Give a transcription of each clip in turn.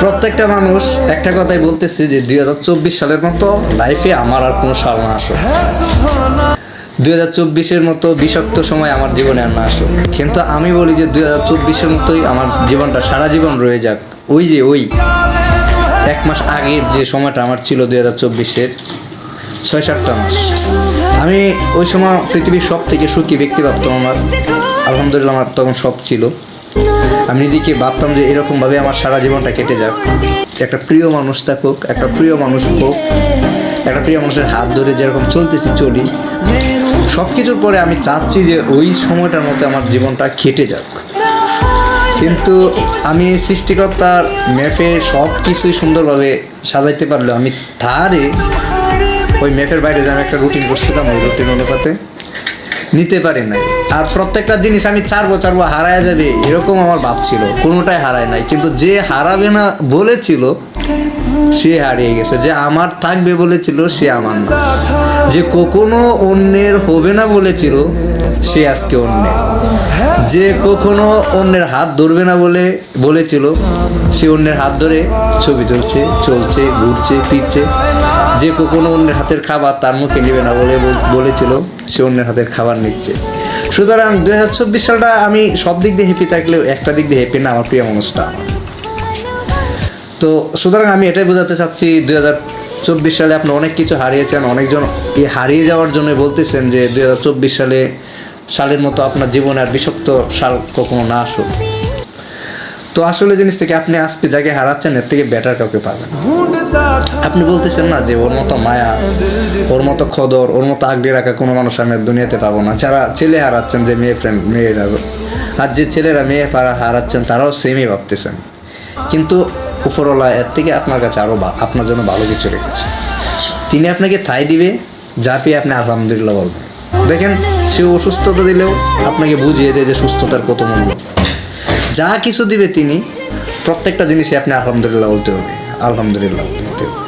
প্রত্যেকটা মানুষ একটা কথাই বলতেছে যে দুই হাজার চব্বিশ সালের মতো লাইফে আমার আর কোনো সাল না আসো দুই হাজার চব্বিশের মতো বিষাক্ত সময় আমার জীবনে আর না আসো কিন্তু আমি বলি যে দুই হাজার চব্বিশের মতোই আমার জীবনটা সারা জীবন রয়ে যাক। ওই যে ওই এক মাস আগের যে সময়টা আমার ছিল দুই হাজার চব্বিশের ছয় সাতটা মাস। আমি ওই সময় পৃথিবীর সব থেকে সুখী ব্যক্তি ভাবতাম আমার। আলহামদুলিল্লাহ আমার তখন সব ছিল। আমি নিজেকে ভাবতাম যে এরকমভাবে আমার সারা জীবনটা কেটে যাক। একটা প্রিয় মানুষ থাকুক, একটা প্রিয় মানুষ হোক, একটা প্রিয় মানুষের হাত ধরে যেরকম চলতেছি, চলি। সব কিছুর পরে আমি চাচ্ছি যে ওই সময়টার মতো আমার জীবনটা কেটে যাক। কিন্তু আমি সৃষ্টিকর্তার ম্যাপে সব কিছুই সুন্দরভাবে সাজাইতে পারলেও আমি তারে ওই ম্যাপের বাইরে যে আমি একটা রুটিন করছিলাম, ওই রুটিন অনুপাতে নিতে পারি নাই। আর প্রত্যেকটা জিনিস আমি চারবো চারবো হারায় যাবে, এরকম আমার ভাব ছিল। কোনোটাই হারায় নাই। কিন্তু যে হারাবে না বলেছিল, সে হারিয়ে গেছে। যে আমার থাকবে বলেছিল, সে আমার না। যে কখনো অন্যের হবে না বলেছিল, সে আজকে অন্যের। যে কখনো অন্যের হাত ধরবে না বলে বলেছিল, সে অন্যের হাত ধরে ছবি তুলছে, চলছে, ঘুরছে, ফিরছে। যে কখনো অন্যের হাতের খাবার তার মুখে নেবে না বলে বলেছিল, সে অন্যের হাতের খাবার নিচ্ছে। সুতরাং দু হাজার চব্বিশ সালটা আমি সব দিক দিয়ে হ্যাপি থাকলেও একটা দিক দিয়ে হ্যাপি না, আমার প্রিয় মানুষটা। তো সুতরাং আমি এটাই বোঝাতে চাচ্ছি দু হাজার চব্বিশ সালে আপনি অনেক কিছু হারিয়েছেন, অনেকজন এই হারিয়ে যাওয়ার জন্য বলতেছেন যে দু হাজার চব্বিশ সালে সালের মতো আপনার জীবনে আর বিষাক্ত সাল কখনো না আসুক তো আসলে জিনিসটাকে আপনি আজকে জায়গায় হারাচ্ছেন, এর থেকে বেটার কাউকে পাবেন? আপনি বলতেছেন না যে ওর মতো মায়া, ওর মতো খদর, ওর মতো আগড়ে রাখা কোনো মানুষ আমি দুনিয়াতে পাবো না। যারা ছেলে হারাচ্ছেন, যে মেয়ে ফ্রেন্ড মেয়েরা, আর যে ছেলেরা মেয়ে পাড়া হারাচ্ছেন, তারাও সেমই ভাবতেছেন। কিন্তু উপরওয়ালা, এর থেকে আপনার কাছে আরও আপনার জন্য ভালো কিছু রেখেছে। তিনি আপনাকে থাই দিবে, যা পেয়ে আপনি আলহামদুলিল্লাহ বলবেন। দেখেন, সে অসুস্থতা দিলেও আপনাকে বুঝিয়ে দেয় যে সুস্থতার কত মূল্য। যা কিছু দিবে তিনি, প্রত্যেকটা জিনিসে আপনি আলহামদুলিল্লাহ বলতে হবে। আলহামদুলিল্লাহ বলতে হবে।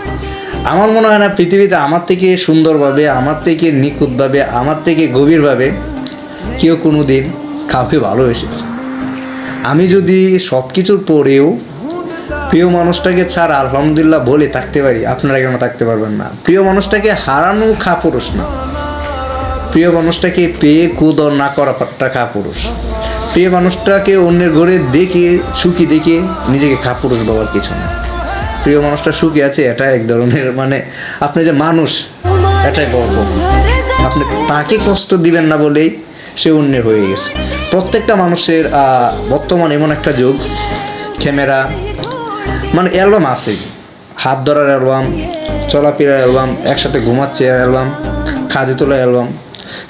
আমার মনে হয় না পৃথিবীতে আমার থেকে সুন্দরভাবে, আমার থেকে নিখুঁতভাবে, আমার থেকে গভীরভাবে কেউ কোনো দিন কাউকে ভালোবেসেছে। আমি যদি সব কিছুর পরেও প্রিয় মানুষটাকে ছাড়া আলহামদুলিল্লাহ বলে থাকতে পারি, আপনারা কেন থাকতে পারবেন না? প্রিয় মানুষটাকে হারানো খা পুরুষ না। প্রিয় মানুষটাকে পেয়ে কুদর না করাটা খা পুরুষ প্রিয় মানুষটাকে অন্যের ঘরে দেখে সুখী দেখে নিজেকে খা পুরুষ বাবার কিছু না। প্রিয় মানুষটা সুখী আছে এটা এক ধরনের মানে আপনি যে মানুষ, এটাই গর্ব। আপনি তাকে কষ্ট দিবেন না বলেই সে অন্যের হয়ে গেছে। প্রত্যেকটা মানুষের বর্তমান এমন একটা যুগ, ক্যামেরা মানে অ্যালবাম আছে। হাত ধরার অ্যালবাম, চলাফেরার অ্যালবাম, একসাথে ঘুমাচ্ছে অ্যালবাম, খাদে তোলার অ্যালবাম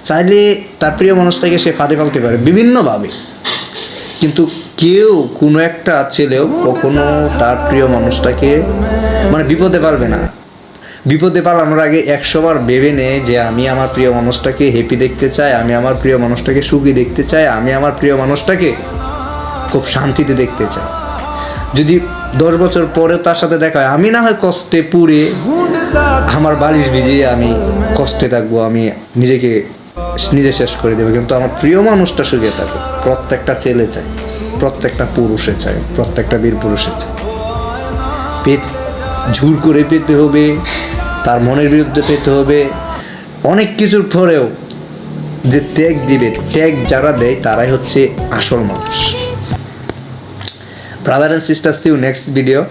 চাইলে তার প্রিয় মানুষটাকে সে ফাঁদে ফেলতে পারে, বিভিন্নভাবে। কিন্তু কেউ কোনো একটা ছেলেও কখনো তার প্রিয় মানুষটাকে মানে বিপদে পারবে না। বিপদে পালানোর আগে একশোবার ভেবে নেয় যে আমি আমার প্রিয় মানুষটাকে হ্যাপি দেখতে চাই, আমি আমার প্রিয় মানুষটাকে সুখী দেখতে চাই, আমি আমার প্রিয় মানুষটাকে খুব শান্তিতে দেখতে চাই। যদি দশ বছর পরে তার সাথে দেখা হয়, আমি না হয় কষ্টে পুড়ে আমার বালিশ ভিজিয়ে আমি কষ্টে থাকব, আমি নিজেকে নিজে শেষ করে দেবে। কিন্তু আমার প্রিয় মানুষটা সুখে থাকে। প্রত্যেকটা ছেলে চাই প্রত্যেকটা পুরুষে চাই প্রত্যেকটা বীর পুরুষে চাই পেট ঝুর করে পেতে হবে, তার মনের বিরুদ্ধে পেতে হবে। অনেক কিছুর পরেও যে ত্যাগ দিবে, ত্যাগ যারা দেয়, তারাই হচ্ছে আসল মানুষ। Brother and sister see you next video